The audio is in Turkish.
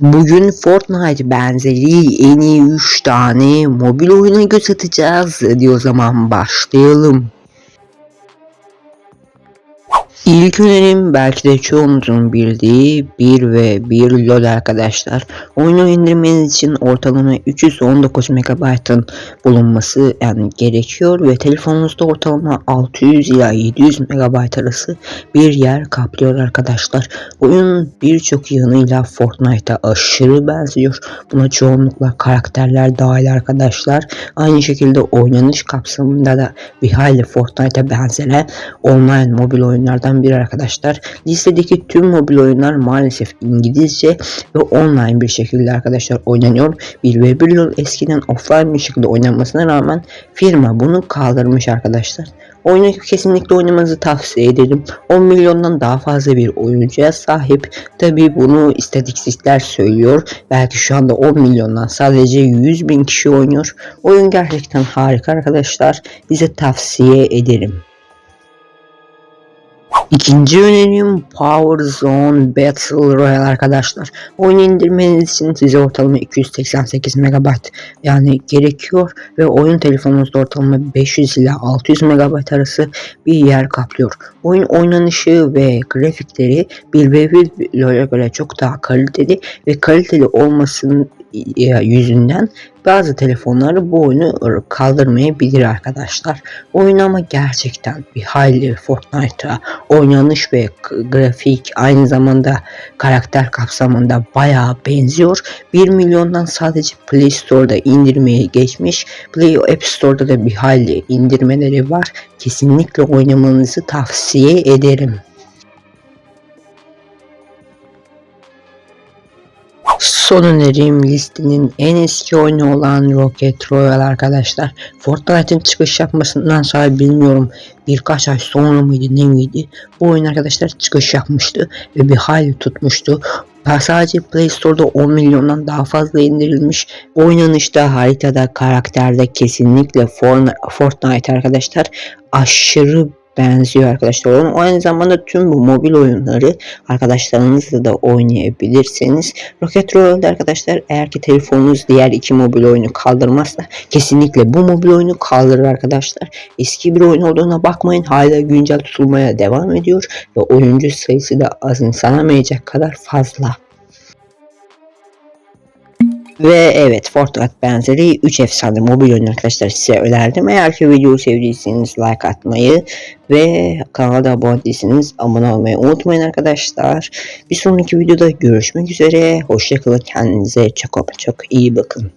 Bugün Fortnite benzeri en iyi 3 tane mobil oyuna göz atacağız. Hadi zaman başlayalım. İlk önerim belki de çoğunuzun bildiği 1 ve 1 LoL arkadaşlar. Oyunu indirmeniz için ortalama 319 MB'ın bulunması yani gerekiyor ve telefonunuzda ortalama 600 ila 700 MB arası bir yer kaplıyor arkadaşlar. Oyun birçok yanıyla Fortnite'a aşırı benziyor. Buna çoğunlukla karakterler dahil arkadaşlar. Aynı şekilde oynanış kapsamında da bir hayli Fortnite'a benzeyen online mobil oyunlardan biri arkadaşlar. Listedeki tüm mobil oyunlar maalesef İngilizce ve online bir şekilde arkadaşlar oynanıyor. Bir ve bir yıl eskiden offline bir şekilde oynanmasına rağmen firma bunu kaldırmış arkadaşlar. Oyunu kesinlikle oynamanızı tavsiye ederim. 10 milyondan daha fazla bir oyuncuya sahip. Tabi bunu istatistikler söylüyor. Belki şu anda 10 milyondan sadece 100 bin kişi oynuyor. Oyun gerçekten harika arkadaşlar. Bize tavsiye ederim. İkinci önerim Power Zone Battle Royale arkadaşlar. Oyunu indirmeniz için size ortalama 288 MB yani gerekiyor ve oyun telefonunuzda ortalama 500 ile 600 MB arası bir yer kaplıyor. Oyun oynanışı ve grafikleri bir ve bir göre çok daha kaliteli ve kaliteli olmasının yüzünden bazı telefonları bu oyunu kaldırmayabilir arkadaşlar. Oyun ama gerçekten bir hayli Fortnite'a oynanış ve grafik aynı zamanda karakter kapsamında bayağı benziyor. 1 milyondan sadece Play Store'da indirmeye geçmiş. Play App Store'da da bir hayli indirmeleri var. Kesinlikle oynamanızı tavsiye ederim. Son önerim listenin en eski oyunu olan Rocket Royale arkadaşlar. Fortnite'ın çıkış yapmasından sonra bilmiyorum birkaç ay sonra mıydı ne miydi bu oyun arkadaşlar çıkış yapmıştı ve bir hayli tutmuştu. Sadece Play Store'da 10 milyondan daha fazla indirilmiş. Oynanışta, haritada, karakterde kesinlikle Fortnite arkadaşlar aşırı benziyor arkadaşlar oyun. Aynı zamanda tüm bu mobil oyunları arkadaşlarınızla da oynayabilirsiniz. Rocket Royale'de arkadaşlar eğer ki telefonunuz diğer iki mobil oyunu kaldırmazsa kesinlikle bu mobil oyunu kaldırır arkadaşlar. Eski bir oyun olduğuna bakmayın hala güncel tutulmaya devam ediyor ve oyuncu sayısı da azımsanamayacak kadar fazla. Ve evet Fortnite benzeri 3 efsane mobil oyun arkadaşlar size önerdim. Eğer ki videoyu sevdiyseniz like atmayı ve kanala abone değilseniz abone olmayı unutmayın arkadaşlar. Bir sonraki videoda görüşmek üzere. Hoşçakalın kendinize çok çok iyi bakın.